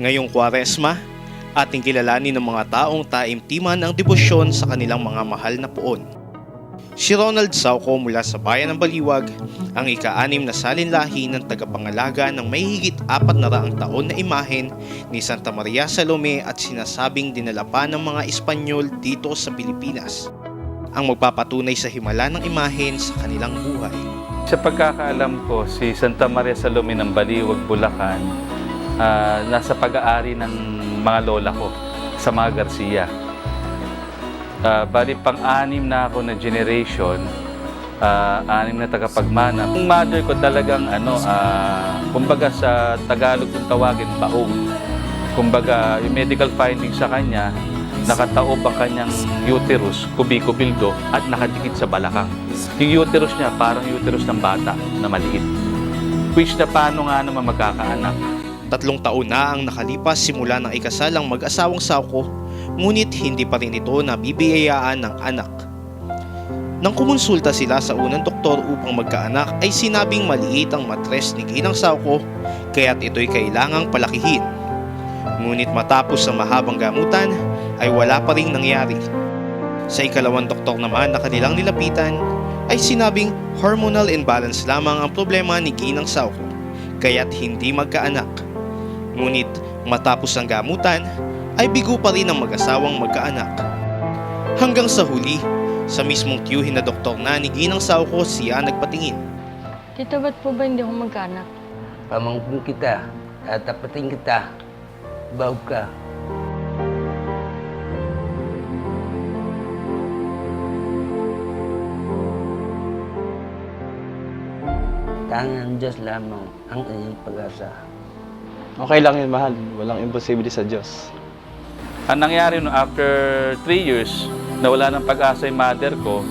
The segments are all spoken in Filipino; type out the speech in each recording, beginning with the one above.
Ngayong kwaresma, ating kilalanin ng mga taong taimtiman ang debosyon sa kanilang mga mahal na poon. Si Ronald Sauco mula sa bayan ng Baliwag, ang ika-anim na salinlahi ng tagapangalaga ng may higit apat na raang taon na imahen ni Santa Maria Salome at sinasabing dinala pa ng mga Espanyol dito sa Pilipinas. Ang magpapatunay sa himala ng imahen sa kanilang buhay. Sa pagkakaalam ko, si Santa Maria Salome ng Baliwag, Bulacan, ah, nasa pag-aari ng mga lola ko sa mga Garcia. Ah, bali, pang-anim na ako na generation, ah, anim na tagapagmana. Ang mother ko talagang, ano, ah, kumbaga sa Tagalog kung tawagin, baong. Kumbaga, yung medical findings sa kanya, nakataob ang kanyang uterus, kubiko-bildo, at nakadikit sa balakang. Yung uterus niya, parang uterus ng bata na maliit. Which na paano nga naman magkakaanak? Tatlong taon na ang nakalipas simula ng ikasal ang mag-asawang Sauco, ngunit hindi pa rin ito nabibiyayaan ng anak. Nang kumonsulta sila sa unang doktor upang magkaanak ay sinabing maliit ang matres ni Ginang Sauco kaya't ito'y kailangang palakihin. Ngunit matapos ang mahabang gamutan ay wala pa ring nangyari. Sa ikalawang doktor naman na kanilang nilapitan ay sinabing hormonal imbalance lamang ang problema ni Ginang Sauco kaya't hindi magkaanak. Ngunit matapos ang gamutan ay bigo pa rin ang mag-asawang magkaanak. Hanggang sa huli, sa mismong tiyuhin na doktor na ni Ginang Sauco siya nagpatingin. Tito, ba't po ba hindi ako magkaanak? Pamangkin kita, tatapatin kita, baog ka. Tangan Diyos lamang ang iyong pag-asa. Okay lang yun, mahal. Walang imposible sa Diyos. Ang nangyari no, after 3 years, na wala ng pag-asa yung mother ko,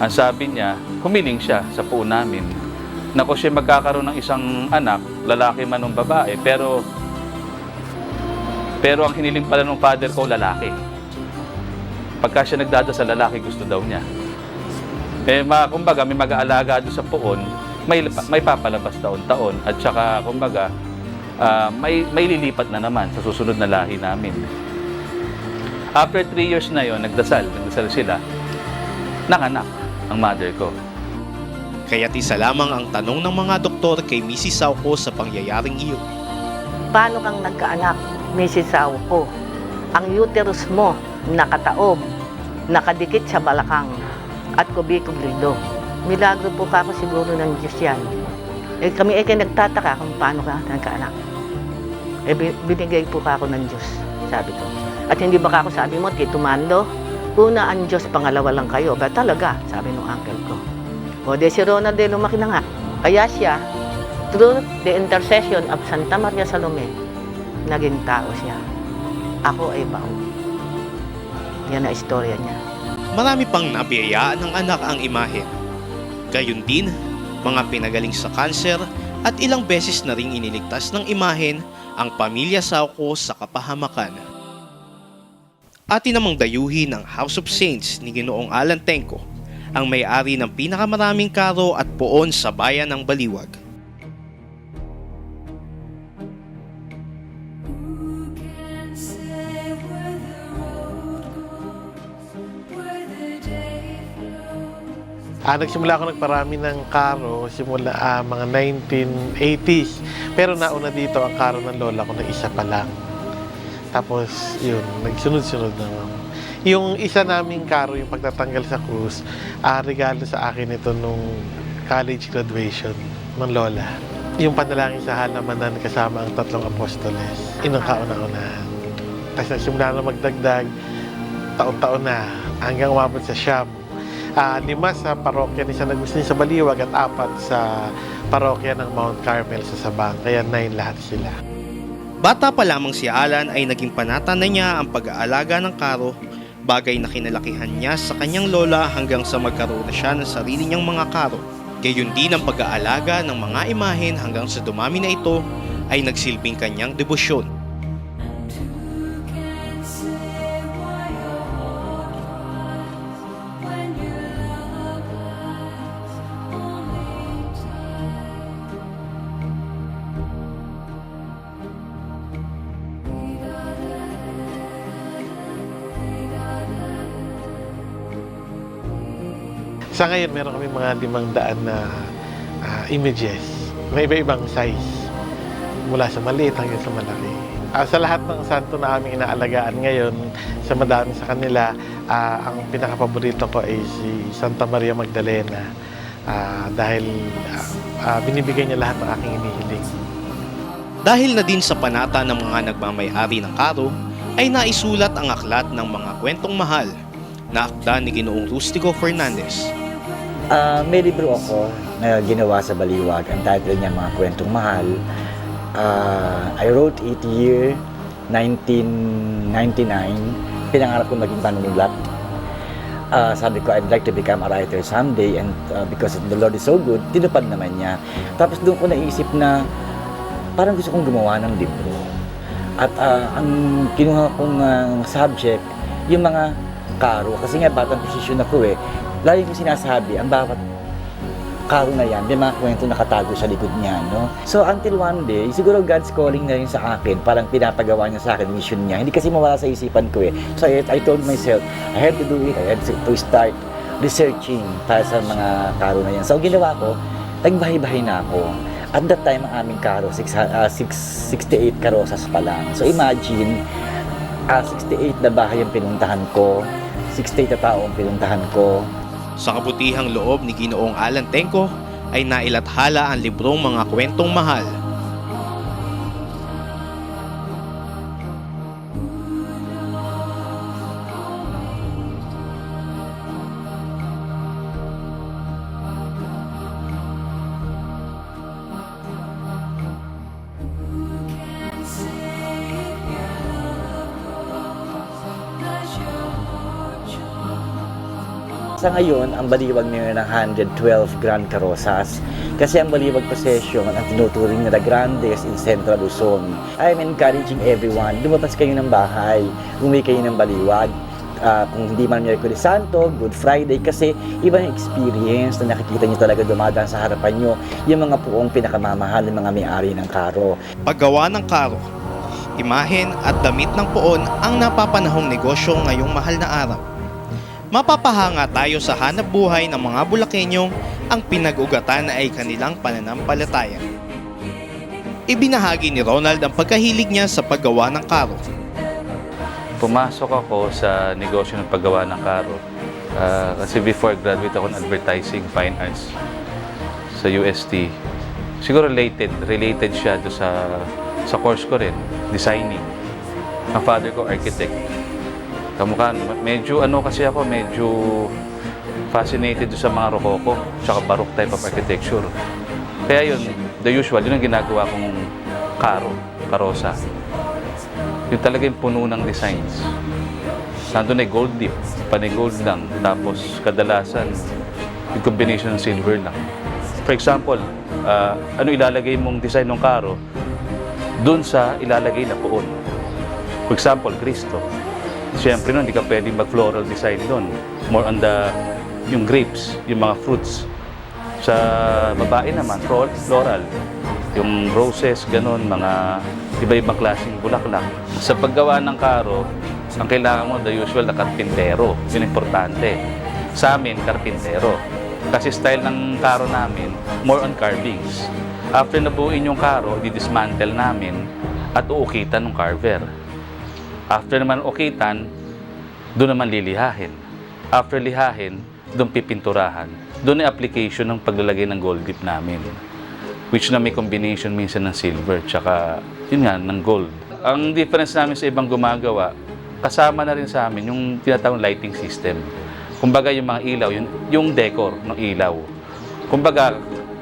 ang sabi niya, humiling siya sa puo namin. Na kung siya magkakaroon ng isang anak, lalaki man o babae, pero pero ang hiniling pala ng father ko, lalaki. Pagka siya nagdada sa lalaki, gusto daw niya. Eh, ma, kumbaga, may mag-aalaga doon sa puon, may, may papalabas taon-taon. At saka, kumbaga, ah, may, may lilipat na naman sa susunod na lahi namin. After three years na yon, nagdasal, nagdasal sila, nakanak ang mother ko. Kaya't isa lamang ang tanong ng mga doktor kay Mrs. Sauco sa pangyayaring iyon. Paano kang nagkaanak, Mrs. Sauco? Ang uterus mo nakataob, nakadikit sa balakang at kubiko-bildo. Milagro po ka ako siguro ng Diyos yan. Eh, kami ay kayo nagtataka kung paano ka nagkaanak. Eh, bi- binigay po ka ako ng Diyos, sabi ko. At hindi ba ako sabi mo, Tito Mando, una ang Diyos, pangalawa lang kayo. Ba talaga, sabi ng uncle ko. O de si Ronald de lumaki na nga. Kaya siya, through the intercession of Santa Maria Salome, naging tao siya. Ako ay bao. Yan ang istorya niya. Marami pang nabiyayaan ng anak ang imahe. Gayun din, mga pinagaling sa kanser at ilang beses na ring iniligtas ng imahen ang pamilya Sauco sa kapahamakan. Atin namang dayuhin ng House of Saints ni Ginoong Alan Tenco, ang may-ari ng pinakamaraming karo at poon sa bayan ng Baliwag. Ah, nagsimula ako nagparami ng karo simula ah, mga 1980s. Pero nauna dito ang karo ng lola ko na isa pa lang. Tapos yun, nagsunod-sunod na. Yung isa naming karo, yung pagtatanggal sa krus, ah, regalo sa akin ito nung college graduation ng lola. Yung panalangin sa halamanan kasama ang tatlong apostoles. Inang kauna-unahan. Tapos nagsimula na magdagdag, taon-taon na, hanggang umabot sa Siam. Ah, lima sa parokya ni San Agustin sa Baliwag at apat sa parokya ng Mount Carmel sa Sabang. Kaya nine lahat sila. Bata pa lamang si Alan ay naging panata na niya ang pag-aalaga ng karo, bagay na kinalakihan niya sa kanyang lola hanggang sa magkaroon na siya ng sarili niyang mga karo. Gayon din ang pag-aalaga ng mga imahen hanggang sa dumami na ito ay nagsilbing kanyang debosyon. Sa ngayon, meron kami mga limang daan na ah, images na iba-ibang size. Mula sa maliit hanggang sa malaki. Ah, sa lahat ng santo na aming inaalagaan ngayon, sa madami sa kanila, ah, ang pinakapaborito ko ay si Santa Maria Magdalena. Ah, dahil ah, ah, binibigay niya lahat ng aking inihiling. Dahil na din sa panata ng mga nagmamayari ng karo, ay naisulat ang aklat ng mga kwentong mahal na akda ni Ginoong Rustico Fernandez. Ah, may libro ako na ginawa sa Baliwag. Ang title niya Mga Kwentong Mahal. Ah, I wrote it year 1999. Pinangarap ko maging panunulat. Ah, sabi ko, I'd like to become a writer someday and ah, because the Lord is so good, tinupad naman niya. Tapos doon ko naisip na parang gusto kong gumawa ng libro. At ah, ang kinuha kong ah, subject, yung mga karo. Kasi nga batang posisyon ako eh. Lagi ko sinasabi, ang bawat karo na yan, may mga kwento nakatago sa likod niya, no? So, until one day, siguro God's calling na rin sa akin, parang pinapagawa niya sa akin, mission niya. Hindi kasi mawala sa isipan ko eh. So, I, I told myself, I had to do it. I had to start researching para sa mga karo na yan. So, ginawa ko, nagbahay-bahay na ako. At that time, ang aming karo, six, ah, six- 68 karosas pa lang. So, imagine, ah 68 na bahay ang pinuntahan ko, 68 na tao ang pinuntahan ko, Sa kabutihang loob ni Ginoong Alan Tenco ay nailathala ang librong mga kwentong mahal. Sa ngayon, ang baliwag ngayon ng 112 Grand Carosas. Kasi ang baliwag possession ang tinuturing na the grandest in Central Luzon. I'm encouraging everyone, lumabas kayo ng bahay, umuwi kayo ng baliwag. Ah, kung hindi man Miyerkules Santo, Good Friday, kasi iba yung experience na nakikita nyo talaga dumadaan sa harapan nyo, yung mga puong pinakamamahal ng mga may-ari ng karo. Paggawa ng karo, imahen at damit ng poon ang napapanahong negosyo ngayong mahal na araw. Mapapahanga tayo sa hanap buhay ng mga Bulakenyong ang pinag-ugatan ay kanilang pananampalataya. Ibinahagi ni Ronald ang pagkahilig niya sa paggawa ng karo. Pumasok ako sa negosyo ng paggawa ng karo. Ah, kasi before graduate ako ng advertising fine arts sa UST. Siguro related, related siya do sa sa course ko rin, designing. Ang father ko architect. Kamukha, medyo ano kasi ako, medyo fascinated sa mga rococo, tsaka baroque type of architecture. Kaya yun, the usual, yun ang ginagawa kong karo, karosa. Yung talaga yung puno ng designs. Nandun ay gold dip, panay gold lang. Tapos kadalasan, yung combination ng silver lang. For example, ah, ano ilalagay mong design ng karo, dun sa ilalagay na poon. For example, Cristo. Siyempre nun, hindi ka pwedeng mag-floral design doon. More on the, yung grapes, yung mga fruits. Sa babae naman, flo- floral. Yung roses, ganun, mga iba-ibang klaseng bulaklak. Sa paggawa ng karo, ang kailangan mo, the usual na karpintero. Yun importante. Sa amin, karpintero. Kasi style ng karo namin, more on carvings. After nabuin yung karo, didismantle namin at uukitan ng carver. After naman ukitan, doon naman lilihahin. After lihahin, doon pipinturahan. Doon ay application ng paglalagay ng gold dip namin. Which na may combination minsan ng silver tsaka yun nga, ng gold. Ang difference namin sa ibang gumagawa, kasama na rin sa amin yung tinatawag lighting system. Kumbaga yung mga ilaw, yung, yung decor ng ilaw. Kumbaga,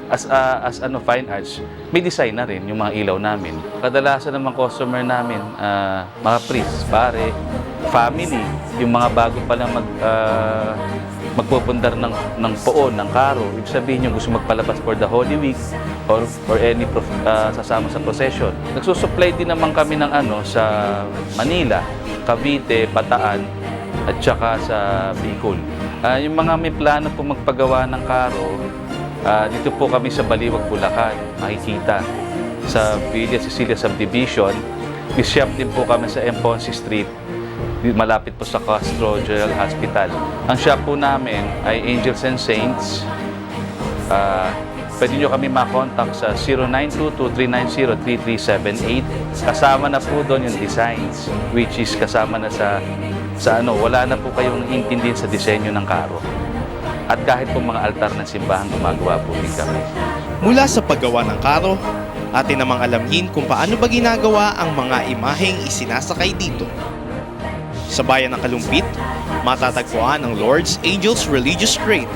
as a, as ano fine arts, may design na rin yung mga ilaw namin. Kadalasan ng mga customer namin, ah, mga priests, pare, family, yung mga bago pa lang mag, ah, magpupundar ng, ng poon, ng karo. Ibig sabihin yung gusto magpalabas for the Holy Week or for any prof, ah, sasama sa procession. Nagsusupply din naman kami ng ano sa Manila, Cavite, Bataan, at saka sa Bicol. Ah, yung mga may plano po magpagawa ng karo, Ah, dito po kami sa Baliwag, Bulacan, makikita. Sa Villa Cecilia Subdivision. May shop din po kami sa M. Ponce Street. malapit po sa Castro General Hospital. Ang shop po namin ay Angels and Saints. Ah, pwede nyo kami makontak sa 0922-390-3378. Kasama na po doon yung designs, which is kasama na sa, sa ano, wala na po kayong intindihin sa disenyo ng karo. At kahit po mga altar ng simbahan, gumagawa po din kami. Mula sa paggawa ng karo, atin namang alamin kung paano ba ginagawa ang mga imaheng isinasakay dito. Sa bayan ng Kalumpit, matatagpuan ang Lord's Angels Religious Trade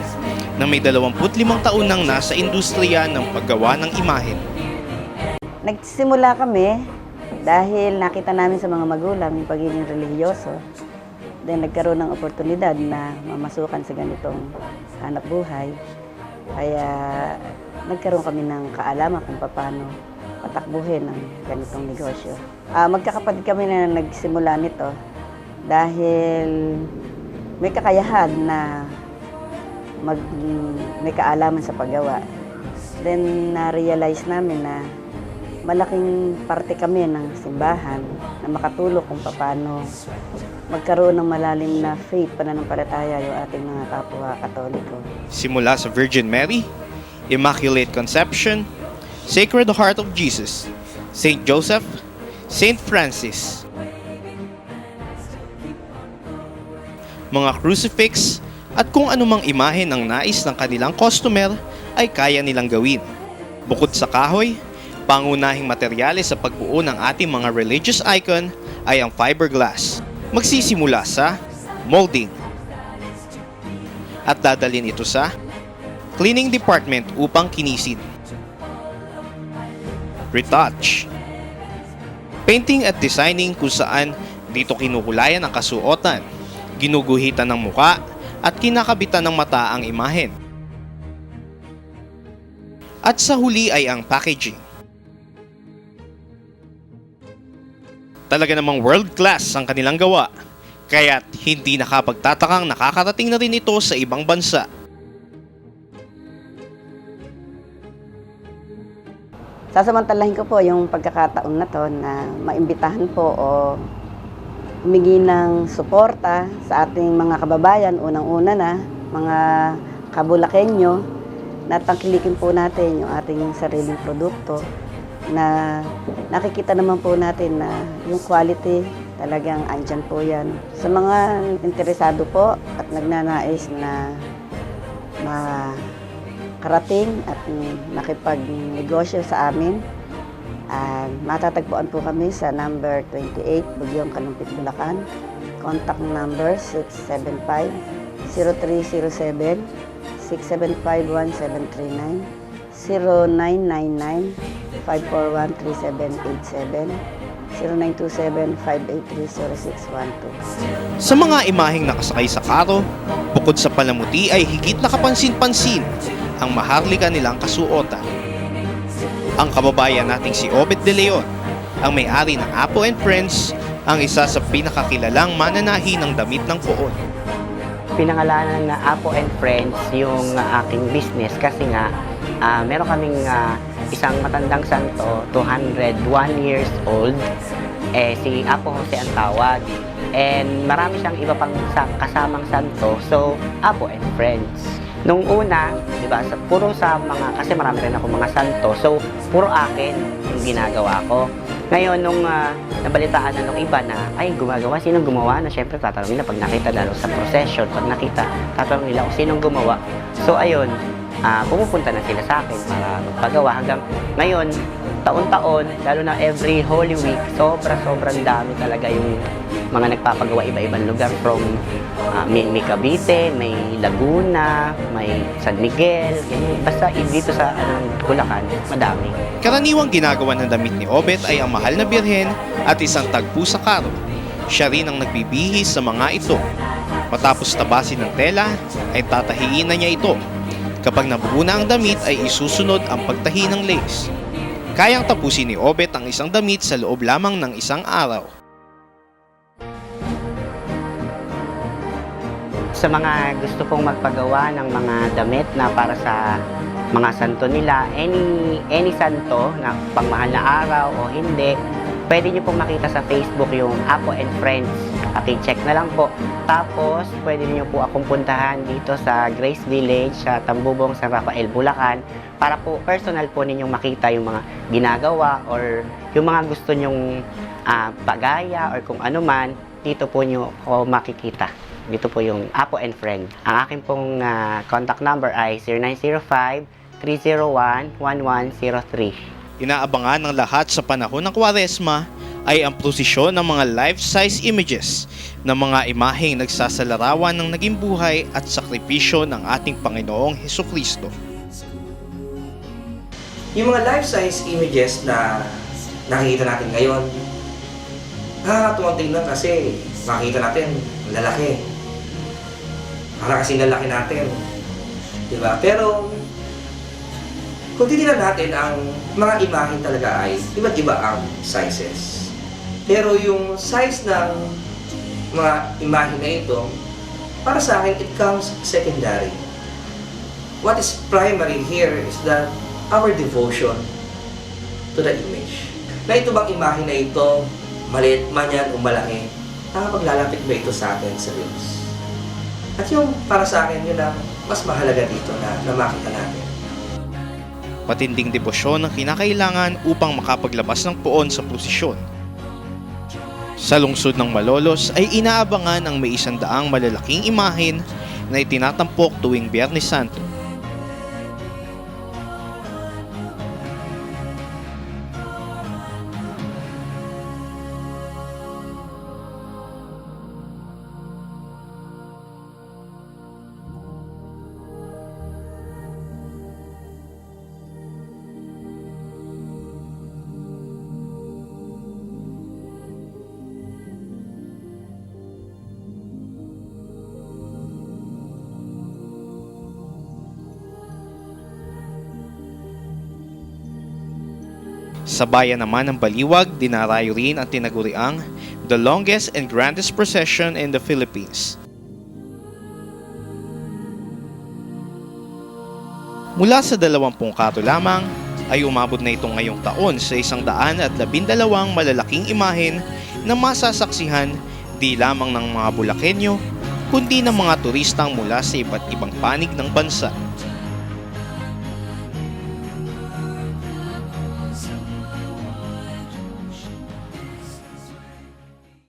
na may 25 taon nang nasa industriya ng paggawa ng imahen. Nagsimula kami dahil nakita namin sa mga magulang yung pagiging religyoso. Then nagkaroon ng oportunidad na mamasukan sa ganitong hanap buhay. Kaya nagkaroon kami ng kaalaman kung paano patakbuhin ang ganitong negosyo. Ah, magkakapatid kami na nagsimula nito dahil may kakayahan na mag, may kaalaman sa paggawa. Then na-realize namin na malaking parte kami ng simbahan na makatulong kung paano magkaroon ng malalim na faith pananampalataya yung ating mga kapwa katoliko. Simula sa Virgin Mary, Immaculate Conception, Sacred Heart of Jesus, Saint Joseph, Saint Francis. Mga crucifix at kung anumang imahe ng nais ng kanilang customer ay kaya nilang gawin. Bukod sa kahoy, pangunahing materyales sa pagbuo ng ating mga religious icon ay ang fiberglass. Magsisimula sa molding at dadalhin ito sa cleaning department upang kinisid. Retouch. Painting at designing kung saan dito kinukulayan ang kasuotan, ginuguhitan ng muka at kinakabitan ng mata ang imahen. At sa huli ay ang packaging. Talaga namang world class ang kanilang gawa, kaya't hindi nakapagtatakang nakakarating na rin ito sa ibang bansa. Sasamantalahin ko po yung pagkakataon na to na maimbitahan po o humingi ng suporta sa ating mga kababayan, unang-una na, mga kabulakenyo, na tangkilikin po natin yung ating sariling produkto na nakikita naman po natin na yung quality talagang andyan po yan. Sa mga interesado po at nagnanais na makarating at nakipagnegosyo sa amin, ah, matatagpuan po kami sa number 28, Bugyong Kalumpit, Bulacan. Contact number 675-0307 675-1739 0999-541-3787 0927-583-0612 Sa mga imaheng nakasakay sa karo, bukod sa palamuti ay higit na kapansin-pansin ang maharlika nilang kasuotan. Ang kababayan nating si Obed De Leon, ang may-ari ng Apo and Friends, ang isa sa pinakakilalang mananahi ng damit ng poon. pinangalanan na Apo and Friends yung aking business kasi nga ah, meron kaming ah, isang matandang santo, 201 years old. Eh, si Apo Jose ang tawag. And marami siyang iba pang sa- kasamang santo. So, Apo and Friends. Nung una, di ba, sa, puro sa mga, kasi marami rin ako mga santo. So, puro akin yung ginagawa ko. Ngayon, nung ah, nabalitaan na nung iba na, ay, gumagawa, sinong gumawa na, syempre, tatanungin na pag nakita lalo sa procession, pag nakita, tatanungin nila kung sinong gumawa. So, ayun, ah, pumupunta na sila sa akin para magpagawa. Hanggang ngayon, taon-taon, lalo na every Holy Week, sobra-sobrang dami talaga yung mga nagpapagawa iba-ibang lugar from ah, may, may Cavite, may Laguna, may San Miguel, ganyan. Basta dito sa ano, Bulacan, madami. Karaniwang ginagawa ng damit ni Obet ay ang mahal na birhen at isang tagpo sa karo. Siya rin ang nagbibihis sa mga ito. Matapos tabasin ng tela, ay tatahiin na niya ito. Kapag nabuo na ang damit ay isusunod ang pagtahi ng lace. Kayang tapusin ni Obet ang isang damit sa loob lamang ng isang araw. sa mga gusto pong magpagawa ng mga damit na para sa mga santo nila, any any santo na pangmahal na araw o hindi, pwede nyo pong makita sa Facebook yung Apo and Friends. Paki-check na lang po. Tapos, pwede niyo po akong puntahan dito sa Grace Village sa Tambubong, San Rafael, Bulacan para po personal po ninyong makita yung mga ginagawa or yung mga gusto nyong ah, pagaya or kung ano man, dito po nyo ako makikita. Dito po yung Apo and Friend. Ang akin pong ah, contact number ay 0905-301-1103. Inaabangan ng lahat sa panahon ng Kwaresma ay ang prosesyon ng mga life-size images ng mga imaheng nagsasalarawan ng naging buhay at sakripisyo ng ating Panginoong Heso Kristo. Yung mga life-size images na nakikita natin ngayon, nakakatuwang tingnan kasi makikita natin lalaki. Para kasi lalaki natin. Di ba? Pero, kung titignan natin, ang mga imahen talaga ay iba't iba ang sizes. Pero yung size ng mga imahe na ito, para sa akin, it comes secondary. What is primary here is that our devotion to the image. Na ito bang imahe na ito, maliit man yan o malaki, nakapaglalapit ba ito sa atin sa Diyos? At yung para sa akin, yun ang mas mahalaga dito na, na makita natin. Matinding debosyon ang kinakailangan upang makapaglabas ng poon sa prosesyon. Sa lungsod ng Malolos ay inaabangan ang may isandaang malalaking imahen na itinatampok tuwing Biyernes Santo. Sa bayan naman ng Baliwag, dinarayo rin ang tinaguriang the longest and grandest procession in the Philippines. Mula sa dalawampung kato lamang, ay umabot na ito ngayong taon sa isang daan at labindalawang malalaking imahen na masasaksihan di lamang ng mga Bulakenyo, kundi ng mga turistang mula sa iba't ibang panig ng bansa.